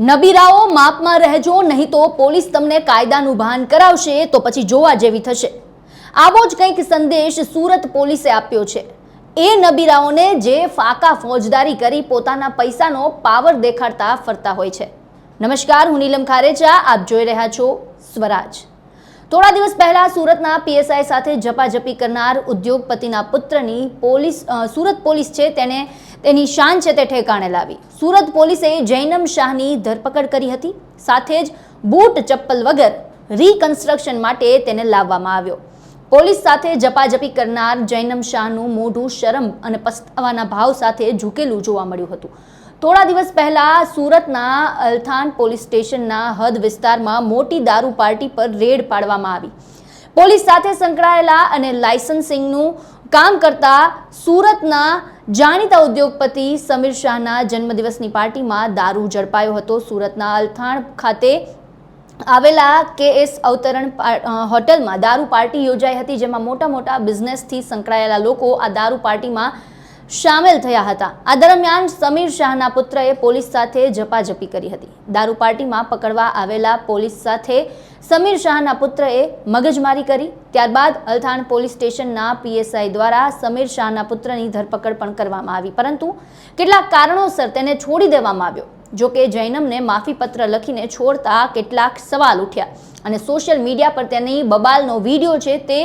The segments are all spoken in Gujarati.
નબીરાઓ માપમાં રહેજો, નહીં તો પોલીસ તમને કાયદાનું ભાન કરાવશે, તો પછી જોવા જેવી થશે. આવો જ કંઈક સંદેશ સુરત પોલીસે આપ્યો છે. એ નબીરાઓને જે ફાકા ફોજદારી કરી પોતાના પૈસાનો પાવર દેખાડતા ફરતા હોય છે. નમસ્કાર, હું નીલમ ખારેચા, આપ જોઈ રહ્યા છો સ્વરાજ. થોડા દિવસ પહેલા સુરતના પીએસઆઈ સાથે જપાજપી કરનાર ઉદ્યોગપતિના પુત્રની પોલીસ સુરત પોલીસ છે તેને તેની શાન છે તે ઠેકાણે લાવી. સુરત પોલીસે જૈનમ શાહની ધરપકડ કરી હતી, સાથે જ બૂટ ચપ્પલ વગર રીકન્સ્ટ્રક્શન માટે તેને લાવવામાં આવ્યો. પોલીસ સાથે જપાજપી કરનાર જૈનમ શાહનું મોઢું શરમ અને પસ્તાવાના ભાવ સાથે ઝૂકેલું જોવા મળ્યું હતું. થોડા દિવસ પહેલા સુરતના અલથાણ પોલીસ સ્ટેશનના હદ વિસ્તારમાં મોટી દારૂ પાર્ટી પર રેડ પાડવામાં આવી. પોલીસ સાથે સંકળાયેલા અને લાયસન્સિંગનું કામ કરતા સુરતના જાણીતા ઉદ્યોગપતિ સમીર શાહના જન્મદિવસની પાર્ટીમાં દારૂ ઝડપાયો હતો. સુરતના અલથાણ ખાતે આવેલા કે એસ અવતરણ હોટલમાં દારૂ પાર્ટી યોજાઈ હતી, જેમાં મોટા મોટા બિઝનેસથી સંકળાયેલા લોકો આ દારૂ પાર્ટીમાં સામેલ થયા હતા. આ દરમિયાન સમીર શાહના પુત્રએ પોલીસ સાથે ઝપાઝપી કરી હતી. દારૂ પાર્ટીમાં પકડવા આવેલા પોલીસ સાથે સમીર શાહના પુત્રએ મગજમારી કરી. ત્યારબાદ અલથાણ પોલીસ સ્ટેશનના પીએસઆઈ દ્વારા સમીર શાહના પુત્રની ધરપકડ પણ કરવામાં આવી. પરંતુ કેટલાક કારણોસર તેને છોડી દેવામાં આવ્યો. જો કે જૈનમને માફીપત્ર લખીને છોડતા કેટલાક સવાલ ઉઠ્યા અને સોશિયલ મીડિયા પર તેની બબાલનો વીડિયો છે તે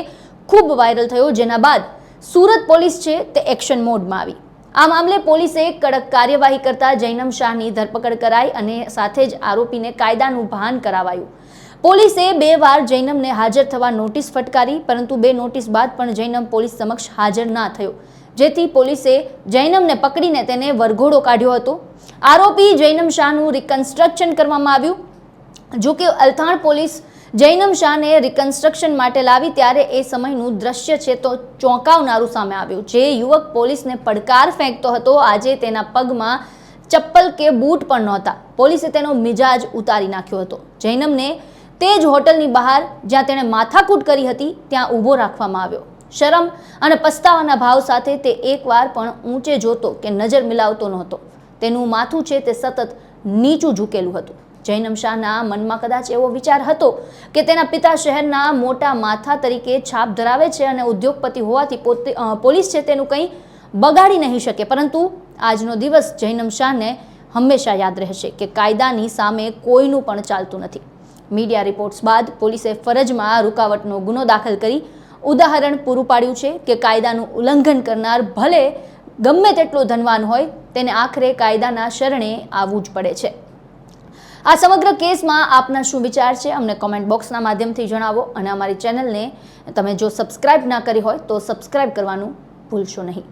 ખૂબ વાયરલ થયો, જેના બાદ સુરત પોલીસ છે તે એક્શન મોડમાં આવી. આ મામલે પોલીસે કડક કાર્યવાહી કરતા જૈનમ શાહની ધરપકડ કરાઈ અને સાથે જ આરોપીને કાયદાનું ભાન કરાવાયું. પોલીસે બે વાર જૈનમને હાજર થવા નોટિસ ફટકારી, પરંતુ બે નોટિસ બાદ પણ જૈનમ પોલીસ સમક્ષ હાજર ના થયો. જેથી પોલીસે જૈનમને પકડીને તેને વરઘોડો કાઢ્યો હતો. આરોપી જૈનમ શાહનું રિકન્સ્ટ્રક્શન કરવામાં આવ્યું. જોકે અલથાણ પોલીસ જૈનમ શાહને રિકન્સ્ટ્રક્શન માટે લાવી ત્યારે એ સમયનું દ્રશ્ય છે તો ચોંકાવનારું સામે આવ્યું. જે યુવક પોલીસને પડકાર ફેંકતો હતો, આજે તેના પગમાં ચપ્પલ કે બૂટ પણ નહોતા. પોલીસે તેનો મિજાજ ઉતારી નાખ્યો હતો. જૈનમને તે જ હોટલની બહાર, જ્યાં તેણે માથાકૂટ કરી હતી, ત્યાં ઊભો રાખવામાં આવ્યો. શરમ અને પસ્તાવાના ભાવ સાથે તે એકવાર પણ ઊંચે જોતો કે નજર મિલાવતો નહોતો. તેનું માથું છે તે સતત નીચું ઝૂકેલું હતું. જૈનમ શાહના મનમાં કદાચ એવો વિચાર હતો કે તેના પિતા શહેરના મોટા માથા તરીકે છાપ ધરાવે છે અને ઉદ્યોગપતિ હોવાથી પોતે પોલીસ છે તેનું કંઈ બગાડી નહીં શકે. પરંતુ આજનો દિવસ જૈનમ શાહને હંમેશા યાદ રહેશે કે કાયદાની સામે કોઈનું પણ ચાલતું નથી. મીડિયા રિપોર્ટ્સ બાદ પોલીસે ફરજમાં રૂકાવટનો ગુનો દાખલ કરી ઉદાહરણ પૂરું પાડ્યું છે કે કાયદાનું ઉલ્લંઘન કરનાર ભલે ગમે તેટલો ધનવાન હોય, તેને આખરે કાયદાના શરણે આવવું જ પડે છે. આ સમગ્ર કેસમાં આપના શું વિચાર છે, અમને કોમેન્ટ બોક્સના માધ્યમથી જણાવો અને અમારી ચેનલને તમે જો સબસ્ક્રાઇબ ના કરી હોય તો સબસ્ક્રાઇબ કરવાનું ભૂલશો નહીં.